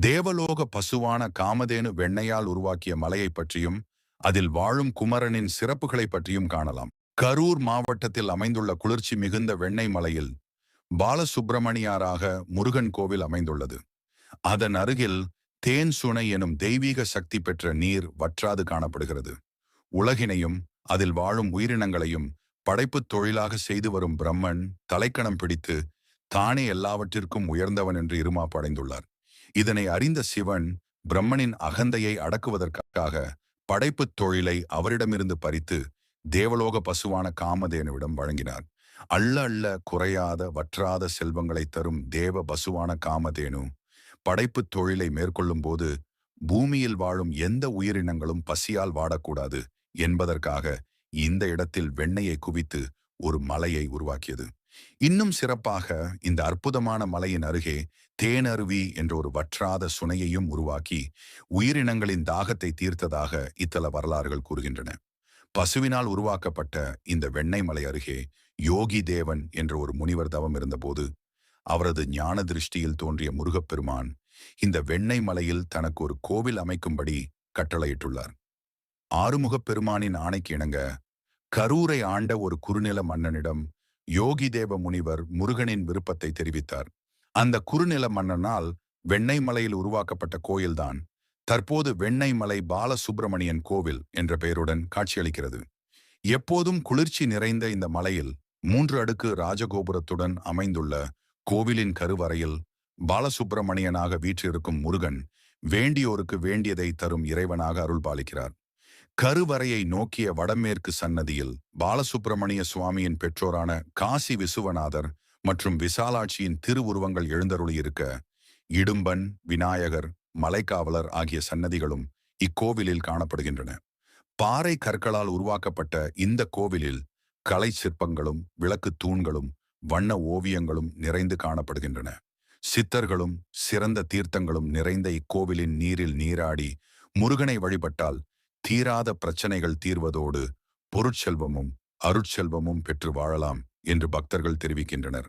தேவலோக பசுவான காமதேனு வெண்ணையால் உருவாக்கிய மலையை பற்றியும் அதில் வாழும் குமரனின் சிறப்புகளை பற்றியும் காணலாம். கரூர் மாவட்டத்தில் அமைந்துள்ள குளிர்ச்சி மிகுந்த வெண்ணெய் மலையில் பாலசுப்பிரமணியாராக முருகன் கோவில் அமைந்துள்ளது. அதன் அருகில் தேன் சுனை எனும் தெய்வீக சக்தி பெற்ற நீர் வற்றாது காணப்படுகிறது. உலகினையும் அதில் வாழும் உயிரினங்களையும் படைப்புத் தொழிலாக செய்து வரும் பிரம்மன் தலைக்கணம் பிடித்து தானே எல்லாவற்றிற்கும் உயர்ந்தவன் என்று இருமா படைந்துள்ளார். இதனை அறிந்த சிவன் பிரம்மனின் அகந்தையை அடக்குவதற்காக படைப்புத் தொழிலை அவரிடமிருந்து பறித்து தேவலோக பசுவான காமதேனுவிடம் வழங்கினார். அள்ள அள்ள குறையாத வற்றாத செல்வங்களை தரும் தேவ பசுவான காமதேனு படைப்புத் தொழிலை மேற்கொள்ளும் போது பூமியில் வாழும் எந்த உயிரினங்களும் பசியால் வாடக்கூடாது என்பதற்காக இந்த இடத்தில் வெண்ணையை குவித்து ஒரு மலையை உருவாக்கியது. இன்னும் சிறப்பாக இந்த அற்புதமான மலையின் அருகே தேனருவி என்ற ஒரு வற்றாத சுனையையும் உருவாக்கி உயிரினங்களின் தாகத்தை தீர்த்ததாக இத்தல வரலாறுகள் கூறுகின்றன. பசுவினால் உருவாக்கப்பட்ட இந்த வெண்ணெய் மலை அருகே யோகி தேவன் என்ற ஒரு முனிவர் தவம் இருந்தபோது அவரது ஞான திருஷ்டியில் தோன்றிய முருகப்பெருமான் இந்த வெண்ணெய் மலையில் தனக்கு ஒரு கோவில் அமைக்கும்படி கட்டளையிட்டுள்ளார். ஆறுமுகப் பெருமானின் ஆணைக்கு இணங்க கரூரை ஆண்ட ஒரு குறுநில மன்னனிடம் யோகி தேவ முனிவர் முருகனின் விருப்பத்தை தெரிவித்தார். அந்த குறுநில மன்னனால் வெண்ணை மலையில் உருவாக்கப்பட்ட கோயில்தான் தற்போது வெண்ணை மலை பாலசுப்பிரமணியன் கோவில் என்ற பெயருடன் காட்சியளிக்கிறது. எப்போதும் குளிர்ச்சி நிறைந்த இந்த மலையில் மூன்று அடுக்கு ராஜகோபுரத்துடன் அமைந்துள்ள கோவிலின் கருவறையில் பாலசுப்பிரமணியனாக வீற்றிருக்கும் முருகன் வேண்டியோருக்கு வேண்டியதை தரும் இறைவனாக அருள்பாலிக்கிறார். கருவறையை நோக்கிய வடமேற்கு சன்னதியில் பாலசுப்பிரமணிய சுவாமியின் பெற்றோரான காசி விசுவநாதர் மற்றும் விசாலாட்சியின் திருவுருவங்கள் எழுந்தருளியிருக்க இடும்பன் விநாயகர் மலைக்காவலர் ஆகிய சன்னதிகளும் இக்கோவிலில் காணப்படுகின்றன. பாறை கற்களால் உருவாக்கப்பட்ட இந்த கோவிலில் கலை சிற்பங்களும் விளக்கு தூண்களும் வண்ண ஓவியங்களும் நிறைந்து காணப்படுகின்றன. சித்தர்களும் சிறந்த தீர்த்தங்களும் நிறைந்த இக்கோவிலின் நீரில் நீராடி முருகனை வழிபட்டால் தீராத பிரச்சனைகள் தீர்வதோடு பொருட்செல்வமும் அருட்செல்வமும் பெற்று வாழலாம் என்று பக்தர்கள் தெரிவிக்கின்றனர்.